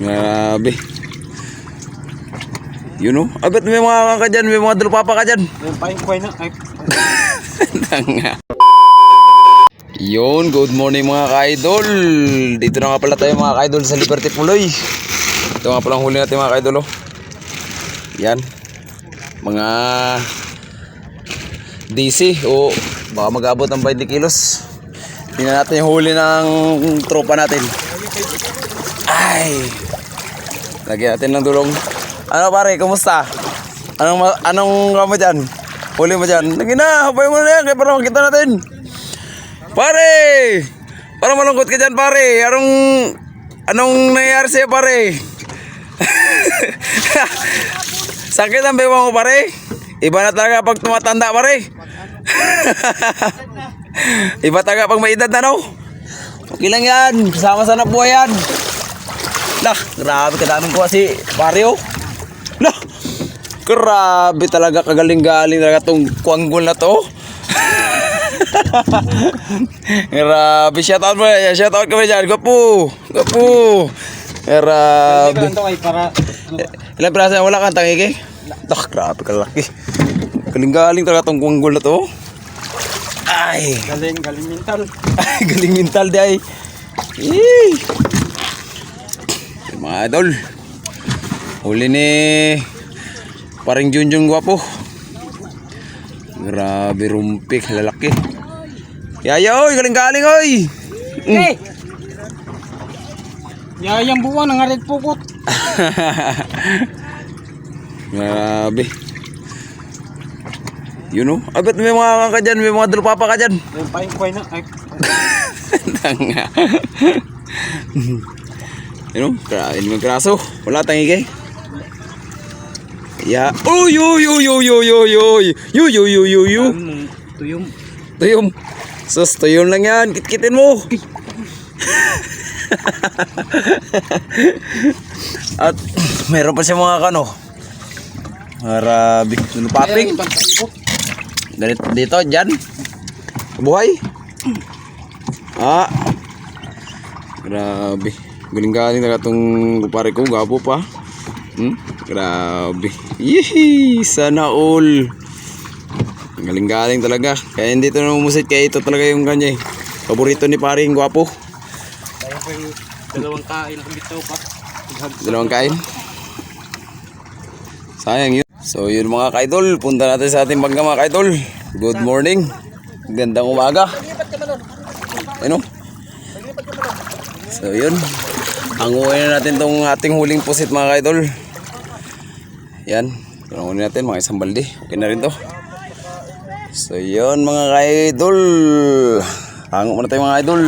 Grabe. Yun know? Ah, ba't may mga ka dyan? May mga dalupapa ka dyan? Yung paing na. Tanga. Yun, good morning mga ka-idol. Dito na nga pala tayo mga ka-idol sa Liberty Puloy. Ito nga pala ang huli natin mga ka-idol. Oh. Yan. Mga DC o baka mag-abot ng 20 kilos. Tingnan natin yung huli ng tropa natin. Ay! Lagyan natin ng dulong. Ano pare, kumusta? Anong anong kamo dyan? Huli mo dyan. Lagi na, habay mo na yan, kaya para makita natin. Pare! Parang malungkot ka dyan, pare. Anong, anong nangyayari sa'yo, pare? Sakit ang bewang mo, pare. Iba na talaga pag tumatanda, pare. Iba talaga pag may edad na, no? Okay lang yan. Kasama sa buhay yan. Lah, grabe kadaming kuha si Mario. Lah, grabe talaga kagaling-galing talaga tong kuanggol na to. grabe, shout out mo. Shout out kami dyan. Gwapo. Gwapo. Grabe. para... Ilang piraso wala kang tangike? Ah, grabe kalaki. Galing-galing talaga tong kuanggol na to. Ay. Galing, galing mental. Ay, galing mental di ay. Yee! Mga idol. Huli ni paring Junjun gwapo. Grabe rumpik, lalaki. Yaya oy, galing-galing oy. Hey! Yayang buwan ng arit pukot. Grabe. You know? Ah, ba't may mga ka dyan? May mga dalupapa ka dyan? Yung paing na. Ay, Tanga. you know? Kra hindi man kraso. Wala tangige. Ya. Uy, uy, uy, uy, uy, uy, uy. Yu, yu, yu, yu, yu. um, tuyong. Tuyom. Sus, tuyom lang yan. Kit-kitin mo. At meron pa siya mga kano. Marabi. Lulupaping. Ganito dito, dyan. Buhay. Ah. Grabe. Galing-galing na itong pare ko. Gapo pa. Hmm? Grabe. Yee! Sana all. Galing-galing talaga. Kaya hindi ito namumusit. Kaya ito talaga yung kanya eh. Paborito ni paring gwapo. Kaya pa yung dalawang kain ang bitaw pa. Dalawang kain. Sayang yun. So yun mga kaidol. Punta natin sa ating bangga mga kaidol. Good morning. Gandang umaga. Ano? So yun. Hanguin na natin tong ating huling pusit mga kaidol. Yan. Hanguin natin mga isang balde. Okay na rin to. So yun mga kaidol. Hango muna tayo mga idol.